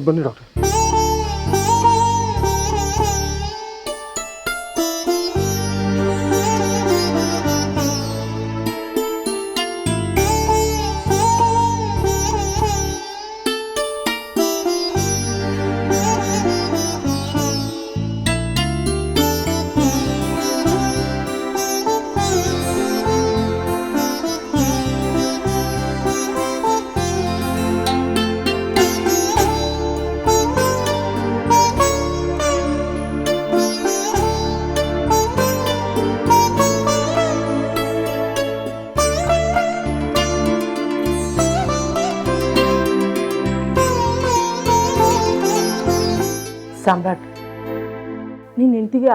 ಬನ್ನಿ doctor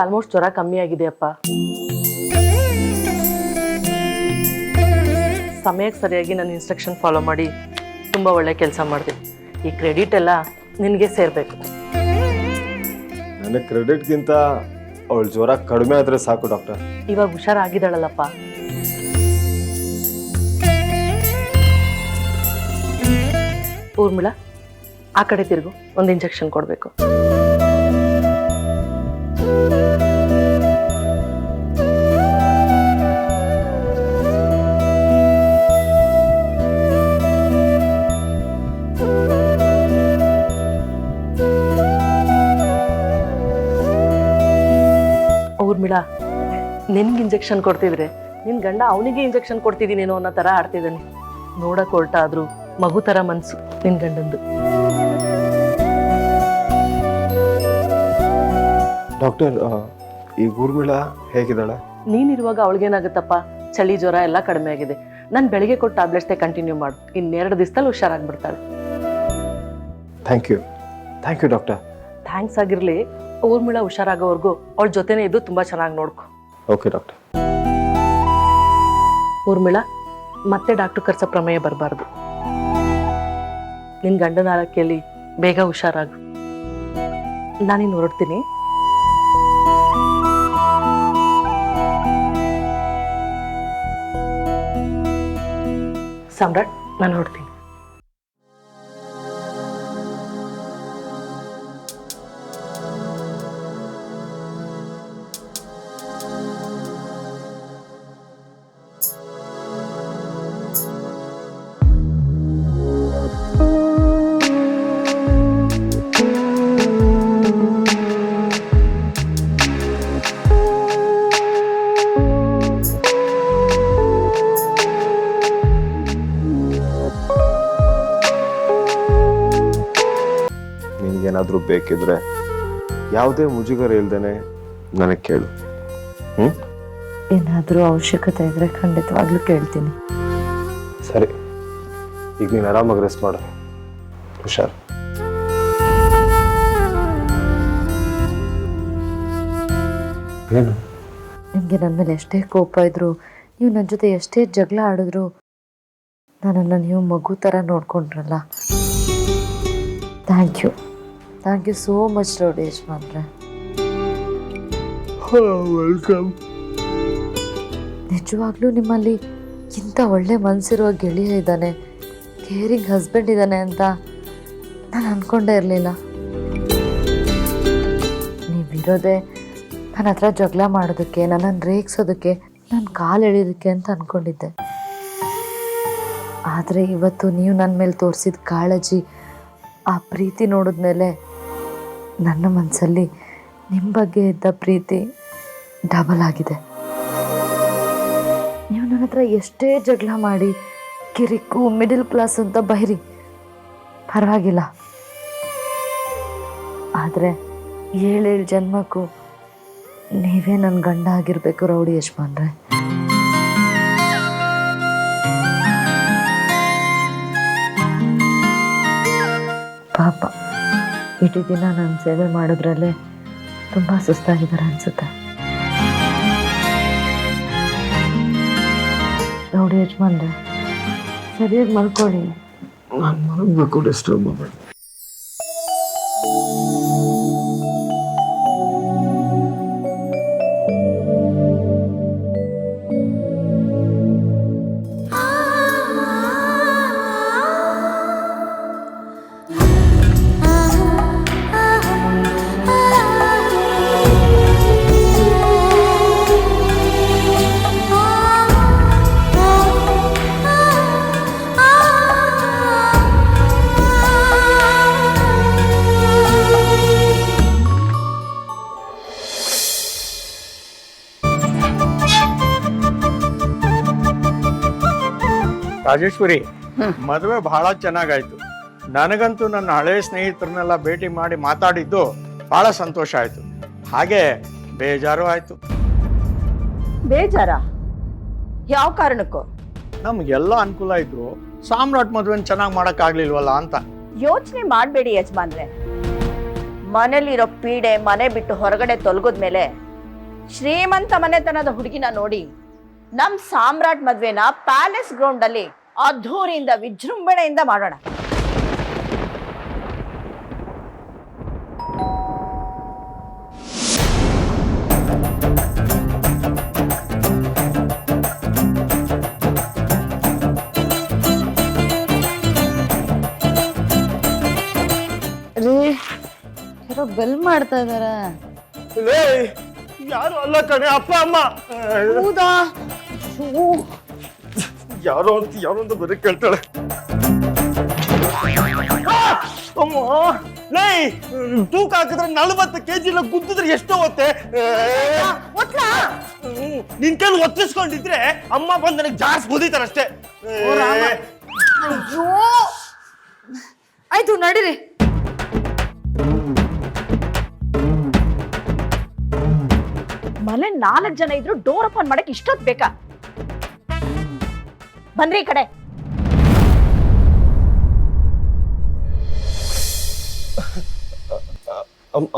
almost ಜ್ವರ ಕಮ್ಮಿ ಆಗಿದೆಯಪ್ಪ. ಸಮಯಕ್ಕೆ ಸರಿಯಾಗಿ ನಾನು ಇನ್ಸ್ಟ್ರಕ್ಷನ್ ಫಾಲೋ ಮಾಡಿ ತುಂಬ ಒಳ್ಳೆ ಕೆಲಸ ಮಾಡಿದೆ. ಈ ಕ್ರೆಡಿಟ್ ಎಲ್ಲ ನಿನಗೆ ಸೇರಬೇಕು. ನನಗೆ ಕ್ರೆಡಿಟ್ಗಿಂತ ಅವಳ ಜ್ವರ ಕಡಿಮೆ ಆದರೆ ಸಾಕು ಡಾಕ್ಟರ್ ಇವಾಗ ಹುಷಾರಾಗಿದ್ದಾಳಲ್ಲಪ್ಪ. ಊರ್ಮಿಳ ಆ ಕಡೆ ತಿರುಗು ಒಂದು ಇಂಜೆಕ್ಷನ್ ಕೊಡಬೇಕು. ಊರ್ಮಿಳ ನಿನ್ಗೆ ಇಂಜೆಕ್ಷನ್ ಕೊಡ್ತಿದ್ರೆ ನಿನ್ ಗಂಡ ಅವನಿಗೆ ಇಂಜೆಕ್ಷನ್ ಕೊಡ್ತಿದ್ದೀನೇನೋ ಅನ್ನೋ ಥರ ಆಡ್ತಿದ್ದಾನೆ ನೋಡಕ್ ಹೊರಟಾದ್ರೂ ಮಗು ಥರ ಮನ್ಸು ನಿನ್ ಗಂಡಂದು. ಡಾಕ್ಟರ್ ಈ ಊರ್ಮಿಳ ಹೇಗಿದ್ದಾಳೆ? ನೀನಿರುವಾಗ ಅವಳಿಗೇನಾಗುತ್ತಪ್ಪ? ಚಳಿ ಜ್ವರ ಎಲ್ಲ ಕಡಿಮೆ ಆಗಿದೆ. ನಾನು ಬೆಳಿಗ್ಗೆ ಕೊಟ್ಟು ಟ್ಯಾಬ್ಲೆಟ್ಸ್ ಕಂಟಿನ್ಯೂ ಮಾಡು. ಇನ್ನೆರಡು ದಿವಸದಲ್ಲಿ ಹುಷಾರಾಗ್ಬಿಡ್ತಾಳೆ thank you thank you doctor thanks ಆಗಿರ್ಲಿ. ಊರ್ಮಿಳ ಹುಷಾರಾಗೋವರೆಗೂ ಅವಳ ಜೊತೆನೇ ಇದ್ದು ತುಂಬಾ ಚೆನ್ನಾಗಿ ನೋಡ್ಕೊ. ಓಕೆ ಡಾಕ್ಟರ್ ಊರ್ಮಿಳ ಮತ್ತೆ ಡಾಕ್ಟರ್ ಕರ್ಸ ಪ್ರಮೇಯ ಬರಬಾರ್ದು. ನಿನ್ ಗಂಡನ ಆರೈಕೆಯಲ್ಲಿ ಬೇಗ ಹುಷಾರಾಗು. ನಾನಿನ್ ಹೊರಡ್ತೀನಿ. ಸಾಮ್ರಾಟ್ ನಾನು ಹೊರಡ್ತೀನಿ. ಬೇಕಿದ್ರೆ ಯಾವುದೇ ಮುಜುಗರ ಇಲ್ದೇನೆ ನನಗೆ ಕೇಳು. ಹ್ಮ್? ಏನಾದರೂ ಅವಶ್ಯಕತೆ ಇದ್ರೆ ಖಂಡಿತವಾಗ್ಲೂ ಕೇಳ್ತೀನಿ. ಸರಿ. ಈಗ ನೀನು ಆರಾಮಾಗಿ ರೆಸ್ಟ್ ಮಾಡು. ಹುಷಾರು. ಏನು? ನಿಮಗೆ ನನ್ನ ಮೇಲೆ ಎಷ್ಟೇ ಕೋಪ ಇದ್ರು ನೀವು ನನ್ನ ಜೊತೆ ಎಷ್ಟೇ ಜಗಳ ಆಡಿದ್ರು ನನ್ನನ್ನು ನೀವು ಮಗು ಥರ ನೋಡ್ಕೊಂಡ್ರಲ್ಲ. Thank you thank you so much rowdy ಯಜಮಾನ್ರೆ ವೆಲ್ಕಮ್ ನಿಜವಾಗ್ಲೂ ನಿಮ್ಮಲ್ಲಿ ಇಂಥ ಒಳ್ಳೆ ಮನಸ್ಸಿರುವ ಗೆಳೆಯ ಇದ್ದಾನೆ ಕೇರಿಂಗ್ ಹಸ್ಬೆಂಡ್ ಇದ್ದಾನೆ ಅಂತ ನಾನು ಅಂದ್ಕೊಂಡೇ ಇರಲಿಲ್ಲ. ನೀವಿರೋದೆ ನನ್ನ ಹತ್ರ ಜಗಳ ಮಾಡೋದಕ್ಕೆ ನನ್ನನ್ನು ರೇಗಿಸೋದಕ್ಕೆ ನನ್ನ ಕಾಲು ಎಳೆಯೋದಕ್ಕೆ ಅಂತ ಅಂದ್ಕೊಂಡಿದ್ದೆ ಆದರೆ ಇವತ್ತು ನೀವು ನನ್ನ ಮೇಲೆ ತೋರಿಸಿದ ಕಾಳಜಿ ಆ ಪ್ರೀತಿ ನೋಡಿದ್ಮೇಲೆ ನನ್ನ ಮನಸ್ಸಲ್ಲಿ ನಿಮ್ಮ ಬಗ್ಗೆ ಇದ್ದ ಪ್ರೀತಿ ಡಬಲ್ ಆಗಿದೆ. ನೀವು ನನ್ನ ಹತ್ರ ಎಷ್ಟೇ ಜಗಳ ಮಾಡಿ, ಕಿರಿಕು ಮಿಡಿಲ್ ಕ್ಲಾಸ್ ಅಂತ ಬೈರಿ. ಪರವಾಗಿಲ್ಲ. ಆದರೆ ಏಳೇಳು ಜನ್ಮಕ್ಕೂ ನೀವೇ ನನ್ನ ಗಂಡ ಆಗಿರಬೇಕು ರೌಡಿ ಯಜಮಾನ್ರೆ. ಪಾಪ. ಇಡೀ ದಿನ ನಾನು ಸೇವೆ ಮಾಡೋದ್ರಲ್ಲೇ ತುಂಬ ಸುಸ್ತಾಗಿದ್ದಾರೆ ಅನ್ಸುತ್ತೆ. ನೋಡಿ ಯಜಮಾನ್ರೆ, ಸರಿಯಾಗಿ ಮಲ್ಕೊಳ್ಳಿ. ನಾನು ಮಲಗಬೇಕು ಡಿಸ್ಟರ್ಬ್ ಮಾಡಬೇಡ ರಾಜೇಶ್ವರಿ ಮದುವೆ ಬಹಳ ಚೆನ್ನಾಗಾಯ್ತು. ನನಗಂತೂ ನನ್ನ ಹಳೆ ಸ್ನೇಹಿತರನ್ನೆಲ್ಲ ಭೇಟಿ ಮಾಡಿ ಮಾತಾಡಿದ್ದು ಬಹಳ ಸಂತೋಷ ಆಯ್ತು. ಹಾಗೆ ಬೇಜಾರು ಆಯ್ತು. ಬೇಜಾರ? ಯಾವ ಕಾರಣಕ್ಕೂ? ನಮ್ಗೆಲ್ಲ ಅನುಕೂಲ ಇದ್ರು. ಸಾಮ್ರಾಟ್ ಮದುವೆನ ಚೆನ್ನಾಗಿ ಮಾಡಕ್ಕಾಗ್ಲಿಲ್ವಲ್ಲ ಅಂತ. ಯೋಚನೆ ಮಾಡಬೇಡಿ ಯಜಮಾನ್ರೆ. ಮನೇಲಿರೋ ಪೀಡೆ ಮನೆ ಬಿಟ್ಟು ಹೊರಗಡೆ ತೊಲಗದ್ಮೇಲೆ ಶ್ರೀಮಂತ ಮನೆತನದ ಹುಡುಗಿನ ನೋಡಿ ನಮ್ ಸಾಮ್ರಾಟ್ ಮದ್ವೆನ ಪ್ಯಾಲೇಸ್ ಗ್ರೌಂಡ್ ಅಲ್ಲಿ ಅದ್ಧೂರಿಯಿಂದ ವಿಜೃಂಭಣೆಯಿಂದ ಮಾಡೋಣ ರೀ ಯಾರೋ ಬೆಲ್ ಮಾಡ್ತಾ ಇದಾರ ಯಾರು ಅಲ್ಲ ಕಣೆ ಅಪ್ಪ ಅಮ್ಮ ಹೌದಾ ಯಾರೋ ಅಂತ ಯಾರೋ ಅಂತ ಬರೀ ಕೇಳ್ತಾಳೆ! ಅಮ್ಮ! ಲೇ ತೂಕ ಹಾಕಿದ್ರೆ ನಲವತ್ತು ಕೆಜಿ ಇಲ್ಲ ಗುದ್ದಿದ್ರೆ ಎಷ್ಟು ಹೋಗುತ್ತೆ ನಿನ್ ಕೈಲಿ ಒತ್ತಿಸ್ಕೊಂಡಿದ್ರೆ ಅಮ್ಮ ಬಂದು ನನಗೆ ಜಾಸ್ತಿ ಬುದಿತಾರಷ್ಟೇ ಅಯ್ಯೋ! ಆಯ್ತು ನಡೀರಿ. ಮನೆ ನಾಲ್ಕು ಜನ ಇದ್ರು ಡೋರ್ ಓಪನ್ ಮಾಡಕ್ ಇಷ್ಟೊತ್ತು ಬೇಕಾ? ಬಂದ್ರಿ ಈ ಕಡೆ.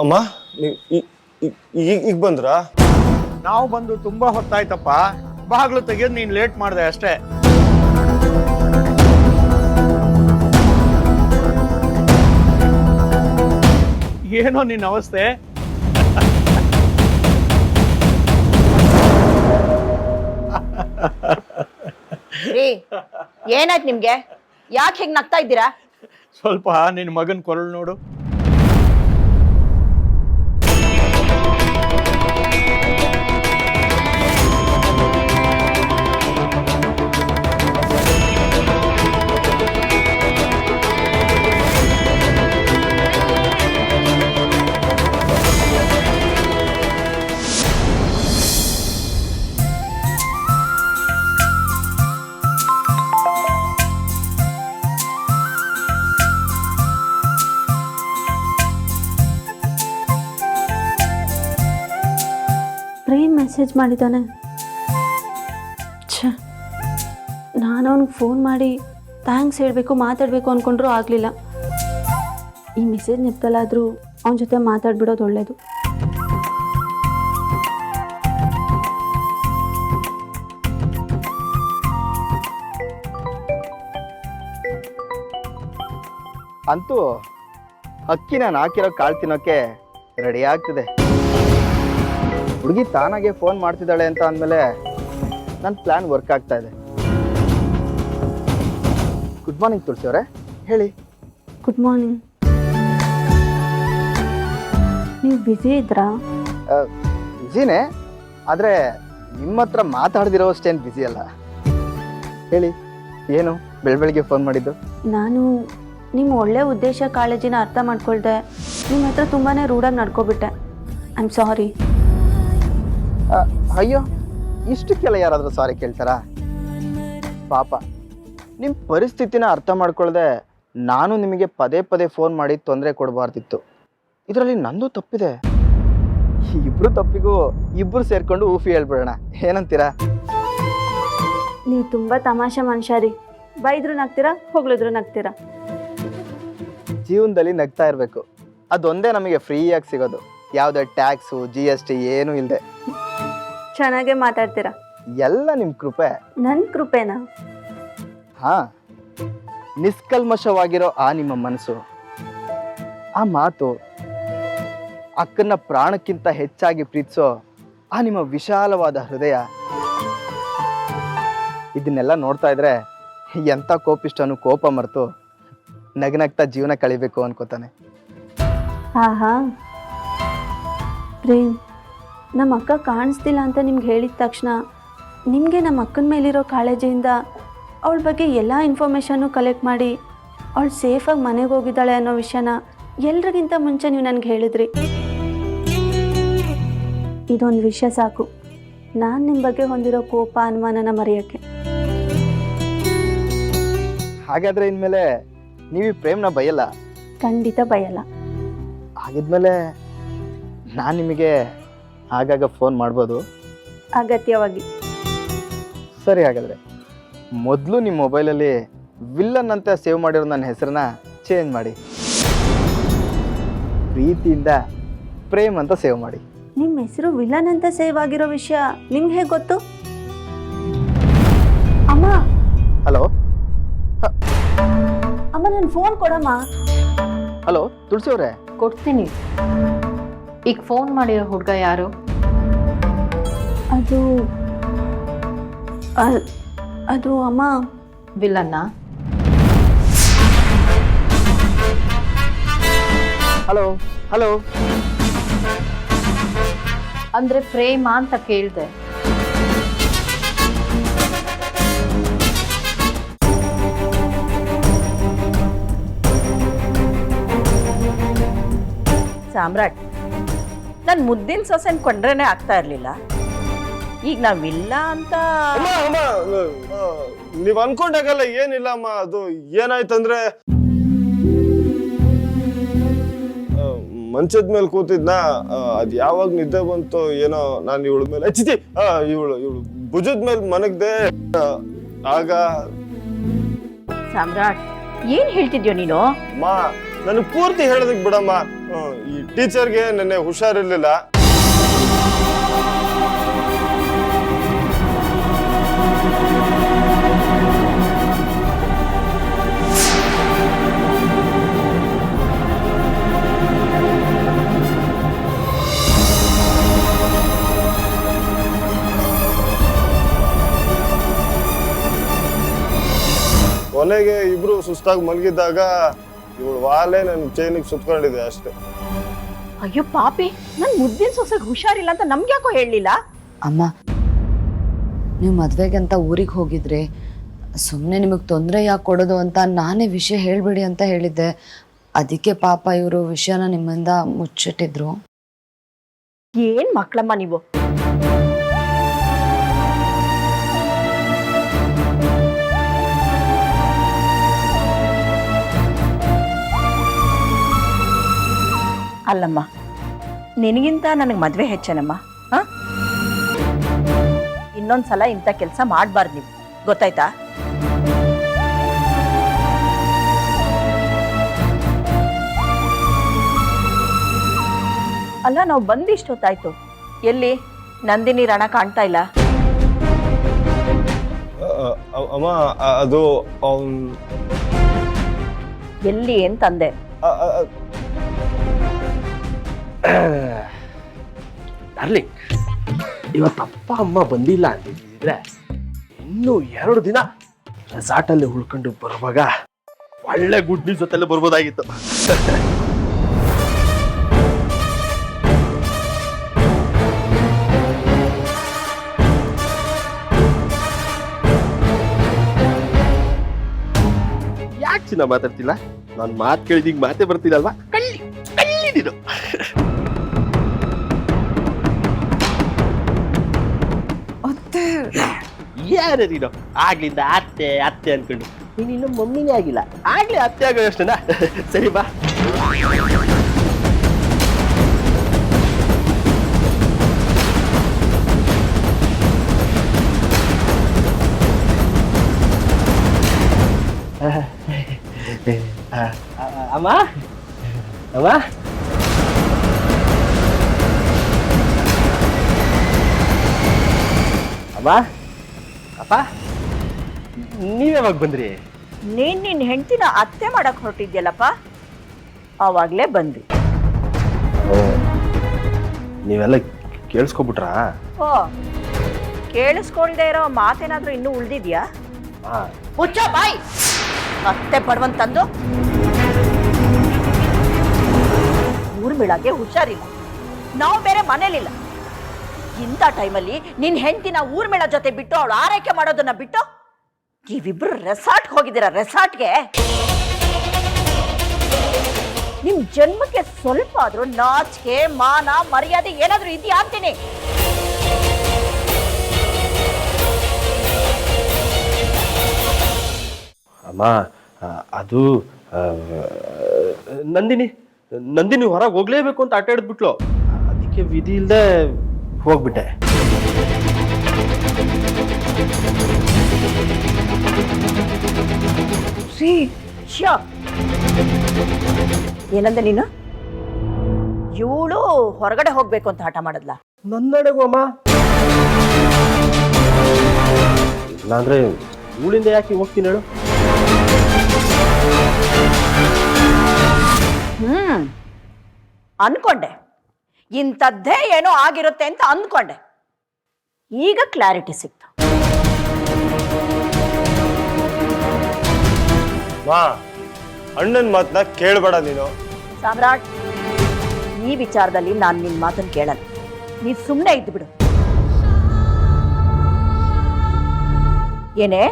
ಅಮ್ಮ ನೀವು ಈಗ ಬಂದ್ರಾ? ನಾವು ಬಂದು ತುಂಬಾ ಹೊತ್ತಾಯ್ತಪ್ಪ. ಬಾಗ್ಲು ತೆಗೆದು ನೀನ್ ಲೇಟ್ ಮಾಡಿದೆ ಅಷ್ಟೇ. ಏನೋ ನಿನ್ನ ಅವಸ್ಥೆ. ರೀ ಏನಾಯ್ತು ನಿಮ್ಗೆ? ಯಾಕೆ ಹೆಂಗ್ ನಗ್ತಾ ಇದ್ದೀರಾ? ಸ್ವಲ್ಪ ನಿನ್ನ ಮಗನ್ ಕೊರಳು ನೋಡು. ಮೆಸೇಜ್ ಮಾಡಿದ್ದಾನೆ. ಛ ನಾನು ಅವ್ನಿಗೆ ಫೋನ್ ಮಾಡಿ ಥ್ಯಾಂಕ್ಸ್ ಹೇಳಬೇಕು, ಮಾತಾಡಬೇಕು ಅಂದ್ಕೊಂಡ್ರೂ ಆಗಲಿಲ್ಲ. ಈ ಮೆಸೇಜ್ ನೆಪ್ತಲಾದರೂ ಅವನ ಜೊತೆ ಮಾತಾಡ್ಬಿಡೋದು ಒಳ್ಳೆಯದು ಅಂತೂ ಅಕ್ಕಿ ನಾನು ಹಾಕಿರೋ ಕಾಳು ತಿನ್ನೋಕೆ ರೆಡಿ ಆಗ್ತಿದೆ. ಹುಡುಗಿ ತಾನಾಗೆ ಫೋನ್ ಮಾಡ್ತಿದ್ದಾಳೆ ಅಂತ ಅಂದಮೇಲೆ ನನ್ನ ಪ್ಲ್ಯಾನ್ ವರ್ಕ್ ಆಗ್ತಾ ಇದೆ. ಗುಡ್ ಮಾರ್ನಿಂಗ್ ತುಳಸಿ ಅವರೇ ಹೇಳಿ. ಗುಡ್ ಮಾರ್ನಿಂಗ್ ನೀವು ಬ್ಯುಸಿ ಇದ್ರಾ? ಬ್ಯುಸಿನೇ ಆದರೆ ನಿಮ್ಮ ಹತ್ರ ಮಾತಾಡ್ದಿರೋ ಅಷ್ಟೇನು ಬ್ಯುಸಿ ಅಲ್ಲ. ಹೇಳಿ ಏನು ಬೆಳ ಬೆಳಿಗ್ಗೆ ಫೋನ್ ಮಾಡಿದ್ದು? ನಾನು ನಿಮ್ಮ ಒಳ್ಳೆ ಉದ್ದೇಶ ಕಾಳಜಿನ ಅರ್ಥ ಮಾಡ್ಕೊಳ್ದೆ ನಿಮ್ಮ ಹತ್ರ ತುಂಬಾ ರೂಢಾಗಿ ನಡ್ಕೊಬಿಟ್ಟೆ. ಐ ಆಮ್ ಸಾರಿ ಅಯ್ಯೋ ಇಷ್ಟಕ್ಕೆಲ್ಲ ಯಾರಾದರೂ ಸಾರಿ ಕೇಳ್ತಾರಾ? ಪಾಪ ನಿಮ್ಮ ಪರಿಸ್ಥಿತಿನ ಅರ್ಥ ಮಾಡ್ಕೊಳ್ಳದೆ ನಾನು ನಿಮಗೆ ಪದೇ ಪದೇ ಫೋನ್ ಮಾಡಿ ತೊಂದರೆ ಕೊಡಬಾರ್ದಿತ್ತು. ಇದರಲ್ಲಿ ನಂದು ತಪ್ಪಿದೆ. ಇಬ್ರು ತಪ್ಪಿಗೂ ಇಬ್ರು ಸೇರ್ಕೊಂಡು ಊಫಿ ಹೇಳ್ಬಿಡೋಣ. ಏನಂತೀರಾ? ನೀವು ತುಂಬ ತಮಾಷೆ ಮನುಷ್ಯ ರೀ. ಬೈದ್ರು ನಗ್ತೀರಾ ಹೊಗಳಿದ್ರು ನಗ್ತೀರಾ? ಜೀವನದಲ್ಲಿ ನಗ್ತಾ ಇರಬೇಕು. ಅದೊಂದೇ ನಮಗೆ ಫ್ರೀಯಾಗಿ ಸಿಗೋದು. ಯಾವುದೇ ಟ್ಯಾಕ್ಸು ಜಿ ಎಸ್ ಟಿ ಏನೂ ಇಲ್ಲದೆ ಚೆನ್ನಾಗೇ ಮಾತಾಡ್ತೀರಾ? ಎಲ್ಲ ನಿಮ್ಮ ಕೃಪೆ. ನನ್ನ ಕೃಪೆನಾ? ಹಾ ನಿಷ್ಕಲ್ಮಶವಾಗಿರೋ ಆ ನಿಮ್ಮ ಮನಸ್ಸು. ಆ ಮಾತು ಅಕ್ಕನ ಪ್ರಾಣಕ್ಕಿಂತ ಹೆಚ್ಚಾಗಿ ಪ್ರೀತಿಸೋ ಆ ನಿಮ್ಮ ವಿಶಾಲವಾದ ಹೃದಯ. ಇದನ್ನೆಲ್ಲ ನೋಡ್ತಾ ಇದ್ರೆ ಎಂಥ ಕೋಪಿಷ್ಟನು ಕೋಪ ಮರೆತು ನಗನಗ್ತಾ ಜೀವನ ಕಳಿಬೇಕು ಅನ್ಕೋತಾನೆ. ಹಾ ಹಾ ಪ್ರೇಮ್ ನಮ್ಮ ಅಕ್ಕ ಕಾಣಿಸ್ತಿಲ್ಲ ಅಂತ ನಿಮ್ಗೆ ಹೇಳಿದ ತಕ್ಷಣ ನಿಮಗೆ ನಮ್ಮ ಅಕ್ಕನ ಮೇಲಿರೋ ಕಾಳಜಿಯಿಂದ ಅವಳ ಬಗ್ಗೆ ಎಲ್ಲ ಇನ್ಫಾರ್ಮೇಷನ್ನು ಕಲೆಕ್ಟ್ ಮಾಡಿ ಅವಳು ಸೇಫಾಗಿ ಮನೆಗೆ ಹೋಗಿದ್ದಾಳೆ ಅನ್ನೋ ವಿಷಯನ ಎಲ್ರಿಗಿಂತ ಮುಂಚೆ ನೀವು ನನಗೆ ಹೇಳಿದ್ರಿ. ಇದೊಂದು ವಿಷಯ ಸಾಕು. ನಾನು ನಿಮ್ಮ ಬಗ್ಗೆ ಹೊಂದಿರೋ ಕೋಪ ಅನುಮಾನನ ಮರೆಯೋಕ್ಕೆ. ಹಾಗಾದ್ರೆ ಇನ್ಮೇಲೆ ನೀವು ಪ್ರೇಮ್ನ ಬಯಲ್ಲ? ಖಂಡಿತ ಬಯಲ್ಲ. ಹಾಗಿದ್ಮೇಲೆ ನಾನು ನಿಮಗೆ ಆಗಾಗ ಫೋನ್ ಮಾಡ್ಬೋದು? ಅಗತ್ಯವಾಗಿ. ಸರಿ ಹಾಗಾದರೆ ಮೊದಲು ನಿಮ್ಮ ಮೊಬೈಲಲ್ಲಿ ವಿಲ್ಲನ್ ಅಂತ ಸೇವ್ ಮಾಡಿರೋ ನನ್ನ ಹೆಸರನ್ನ ಚೇಂಜ್ ಮಾಡಿ. ಪ್ರೀತಿಯಿಂದ ಪ್ರೇಮ್ ಅಂತ ಸೇವ್ ಮಾಡಿ. ನಿಮ್ಮ ಹೆಸರು ವಿಲನ್ ಅಂತ ಸೇವ್ ಆಗಿರೋ ವಿಷಯ ನಿಮ್ಗೆ ಹೇಗೆ ಗೊತ್ತು? ಅಮ್ಮ! ಹಲೋ ಅಮ್ಮ ನನ್ನ ಫೋನ್ ಕೊಡಮ್ಮ. ಹಲೋ ತುಳಸಿ ಅವರೇ? ಕೊಡ್ತೀನಿ. ಈಗ ಫೋನ್ ಮಾಡಿರೋ ಹುಡುಗ ಯಾರು? ಅದು ಅದು ಅಮ್ಮ. ವಿಲ್ಲನ್ನ? Hello hello. ಅಂದ್ರೆ ಪ್ರೇಮ ಅಂತ ಕೇಳಿದೆ. ಸಾಮ್ರಾಟ್ ನನ್ ಮುದ್ದಿನ ಸೊಸೆನ್ ಕೊಂಡ್ರೇನೆ ಆಗ್ತಾ ಇರ್ಲಿಲ್ಲ. ಈಗ ನಾವಿಲ್ಲ ಅಂತ ಅಮ್ಮ ಅಮ್ಮ ನೀವ್ ಅನ್ಕೊಂಡಾಗಲ್ಲ ಏನಿಲ್ಲ ಅಮ್ಮ ಅದು ಏನಾಯ್ತಂದ್ರೆ ಆ, ಮಂಚದ ಮೇಲೆ ಕೂತಿದ್ನ ಆ, ಅದ್ ಯಾವಾಗ ನಿದ್ದೆ ಬಂತು ಏನೋ ನಾನು ಇವಳ ಮೇಲೆ ಚಿಚಿ ಇವಳು ಇವಳು ಭುಜದ ಮೇಲೆ ಮನಗ್ದೆ ಆ, ಆಗ ಸಾಮ್ರಾಟ್ ಏನ್ ಹೇಳ್ತಿದ್ಯೋ ನೀನು? ಅಮ್ಮ ನನಗೆ ಪೂರ್ತಿ ಹೇಳೋದಕ್ಕೆ ಬಿಡಮ್ಮ. ಈ ಟೀಚರ್ಗೆ ನೆನ್ನೆ ಹುಷಾರಿರ್ಲಿಲ್ಲ. ಕೊನೆಗೆ ಇಬ್ರು ಸುಸ್ತಾಗಿ ಮಲಗಿದ್ದಾಗ ಇವಳು ವಾಲೆ ನನ್ನ ಚೈನಿಗೆ ಸುತ್ಕೊಂಡಿದೆ ಅಷ್ಟೇ. ಅಯ್ಯೋ ಪಾಪಿ ನನ್ ಮುದ್ದಿನ ಸೊಸೆಗೆ ಹುಷಾರಿಲ್ಲ ಅಂತ ನಮ್ಗೆ ಯಾಕೋ ಹೇಳಲಿಲ್ಲ? ಅಮ್ಮ ನೀವು ಮದ್ವೆಗೆ ಅಂತ ಊರಿಗೆ ಹೋಗಿದ್ರೆ ಸುಮ್ಮನೆ ನಿಮಗೆ ತೊಂದರೆ ಯಾಕೆ ಕೊಡೋದು ಅಂತ ನಾನೇ ವಿಷಯ ಹೇಳಬೇಡಿ ಅಂತ ಹೇಳಿದ್ದೆ. ಅದಕ್ಕೆ ಪಾಪ ಇವರು ವಿಷಯನ ನಿಮ್ಮಿಂದ ಮುಚ್ಚಿಟ್ಟಿದ್ರು. ಏನ್ ಮಕ್ಳಮ್ಮ ನೀವು? ಅಲ್ಲಮ್ಮ ನಿನಗಿಂತ ನನಗೆ ಮದುವೆ ಹೆಚ್ಚನಮ್ಮ? ಇನ್ನೊಂದು ಸಲ ಇಂಥ ಕೆಲಸ ಮಾಡಬಾರ್ದು ನೀವು. ಗೊತ್ತಾಯ್ತಾ? ಅಲ್ಲ ನಾವು ಬಂದಿಷ್ಟೊತ್ತಾಯ್ತು ಎಲ್ಲಿ? ನಂದಿನಿ ರಣ ಕಾಣ್ತಾ ಇಲ್ಲ. ಅಮ್ಮ ಅದು ಎಲ್ಲಿ ಅಂತಂದೆ ಡಾರ್ಲಿಂಗ್ ಇವತ್ತು ಅಪ್ಪ, ಅಮ್ಮ ಬಂದಿಲ್ಲ ಅಂದಿದ್ರೆ ಇನ್ನು ಎರಡು ದಿನ ರೆಸಾರ್ಟಲ್ಲಿ ಉಳ್ಕೊಂಡು ಬರುವಾಗ ಒಳ್ಳೆ ಗುಡ್ ನ್ಯೂಸ್ ಜೊತೆಲ್ಲ ಬರ್ಬೋದಾಗಿತ್ತು. ಯಾಕೆ ಚಿನ್ನ ಮಾತಾಡ್ತಿಲ್ಲ? ನಾನು ಮಾತು ಕೇಳಿದೀನಿ ಮಾತೇ ಬರ್ತಿಲ್ಲಲ್ವಾ ಯಾರು ನೀನು? ಆಗ್ಲಿಂದ ಅತ್ತೆ ಅತ್ತೆ ಅನ್ಕೊಂಡು. ನೀನು ಇನ್ನು ಮಮ್ಮಿನೇ ಆಗಿಲ್ಲ. ಆಗ್ಲಿ ಅತ್ತೆ ಆಗೋ ಸರಿ, ಬಾ. ಅಮ್ಮ? ಅಮ್ಮ? ಅಮ್ಮ ಅಪ್ಪ ನೀವ್ಯಾವಾಗ ಬಂದ್ರಿ? ನೀನ್ ನಿನ್ ಹೆಂಡತಿನ ಅತ್ತೆ ಮಾಡಕ್ ಹೊರಟಿದ್ಯಲ್ಲಪ್ಪ? ಅವಾಗ್ಲೇ ಬಂದ್ವಿ. ನೀವೆಲ್ಲ ಕೇಳಿಸ್ಕೊಬಿಟ್ರಾ? ಓ ಕೇಳಿಸ್ಕೊಳ್ದೆ ಇರೋ ಮಾತೇನಾದ್ರೂ ಇನ್ನೂ ಉಳ್ದಿದ್ಯಾ? ಹಾ. ಮುಚ್ಚ ಬಾಯ್! ಅತ್ತೆ ಪಡುವಂತಂದು ತಂದು. ಊರ್ಮಿಳಾಗೆ ಹುಷಾರಿಲ್ಲ. ನಾವು ಬೇರೆ ಮನೇಲಿಲ್ಲ. ಇಂಥ ಟೈಮಲ್ಲಿ ನಿನ್ನ ಹೆಂಡತಿನ ಊರ್ಮಿಳ ಜೊತೆ ಬಿಟ್ಟು ಅವಳು ಆರೈಕೆ ಮಾಡೋದನ್ನ ಬಿಟ್ಟು ನೀವಿಬ್ರು ರೆಸಾರ್ಟ್ ಹೋಗಿದ್ದೀರಾ ರೆಸಾರ್ಟ್ಗೆ ನಿಮ್ಮ ಜನ್ಮಕ್ಕೆ ಸ್ವಲ್ಪ ಆದ್ರೂ ನಾಚಿಕೆ, ಮಾನ, ಮರ್ಯಾದೆ ಏನಾದ್ರೂ ಇದೆಯಾ ಅಂತೀನಿ. ಅಮ್ಮ ಅದು ನಂದಿನಿ ನಂದಿನಿ ಹೊರಗೆ ಹೋಗ್ಲೇಬೇಕು ಅಂತ ಆಟ ಅದಕ್ಕೆ ವಿಧಿ ಇಲ್ಲದೆ ಹೋಗ್ಬಿಟ್ಟೆ. ಶ್ರೀ ಶ್ಯಾ. ಏನಂದೆ ನೀನು? ಇವಳು ಹೊರಗಡೆ ಹೋಗ್ಬೇಕು ಅಂತ ಹಠ ಮಾಡದ್ಲ? ನನ್ನಡೆಗೂ ಅಮ್ಮ ಇಲ್ಲಾಂದ್ರೆ ಊಳಿಂದ ಯಾಕೆ ಹೋಗ್ತೀನಿ ಹೇಳು. ಹ್ಮ್. ಅನ್ಕೊಂಡೆ. ಇಂಥದ್ದೇ ಏನೋ ಆಗಿರುತ್ತೆ ಅಂತ ಅಂದ್ಕೊಂಡೆ. ಈಗ ಕ್ಲಾರಿಟಿ ಸಿಕ್ತು. ಮಾ ಅಣ್ಣನ ಮಾತನ್ನ ಕೇಳಬೇಡ ನೀನು. ಸಾಮ್ರಾಟ್ ಈ ವಿಚಾರದಲ್ಲಿ ನಾನು ನಿನ್ನ ಮಾತನ್ನು ಕೇಳಲ್ಲ. ನೀ ಸುಮ್ಮನೆ ಇದ್ದು ಬಿಡು. ಏನೇ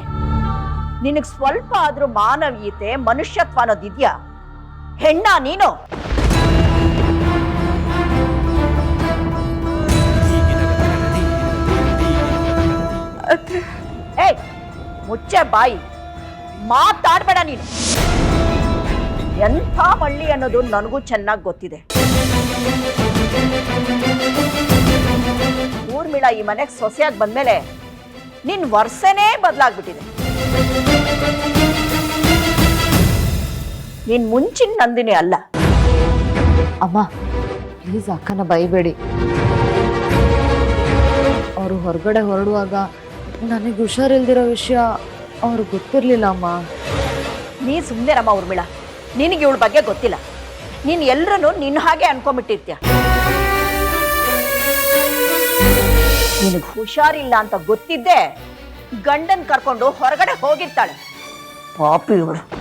ನಿನಗೆ ಸ್ವಲ್ಪ ಆದ್ರೂ ಮಾನವೀಯತೆ ಮನುಷ್ಯತ್ವ ಅನ್ನೋದಿದ್ಯಾ ಹೆಣ್ಣ ನೀನು? ಮುಚ್ಚೆ ಬಾಯಿ. ಮಾತಾಡ್ಬೇಡ ನೀನು. ಎಂಥ ಮಳ್ಳಿ ಅನ್ನೋದು ನನಗೂ ಚೆನ್ನಾಗಿ ಗೊತ್ತಿದೆ. ಊರ್ಮಿಳ ಈ ಮನೆಗೆ ಸೊಸೆಯಾಗಿ ಬಂದಮೇಲೆ ನಿನ್ ವರ್ಷನೇ ಬದಲಾಗ್ಬಿಟ್ಟಿದೆ. ನೀನ್ ಮುಂಚಿನ ನಂದಿನಿ ಅಲ್ಲ. ಅಮ್ಮ ಪ್ಲೀಸ್ ಅಕ್ಕನ ಬೈಬೇಡಿ. ಅವರು ಹೊರಗಡೆ ಹೊರಡುವಾಗ ನನಗೆ ಹುಷಾರಿಲ್ದಿರೋ ವಿಷಯ ಅವ್ರಿಗೆ ಗೊತ್ತಿರಲಿಲ್ಲ ಅಮ್ಮ. ನೀ ಸುಮ್ಮನೆ ರಮ್ಮ ಊರ್ಮಿಳ. ನಿನಗೆ ಇವಳ ಬಗ್ಗೆ ಗೊತ್ತಿಲ್ಲ. ನೀನು ಎಲ್ಲರನ್ನು ನಿನ್ನ ಹಾಗೆ ಅನ್ಕೊಂಬಿಟ್ಟಿರ್ತೀಯ. ನಿನಗೆ ಹುಷಾರಿಲ್ಲ ಅಂತ ಗೊತ್ತಿದ್ದೆ ಗಂಡನ್ ಕರ್ಕೊಂಡು ಹೊರಗಡೆ ಹೋಗಿರ್ತಾಳೆ. ಪಾಪಿ ಇವಳು.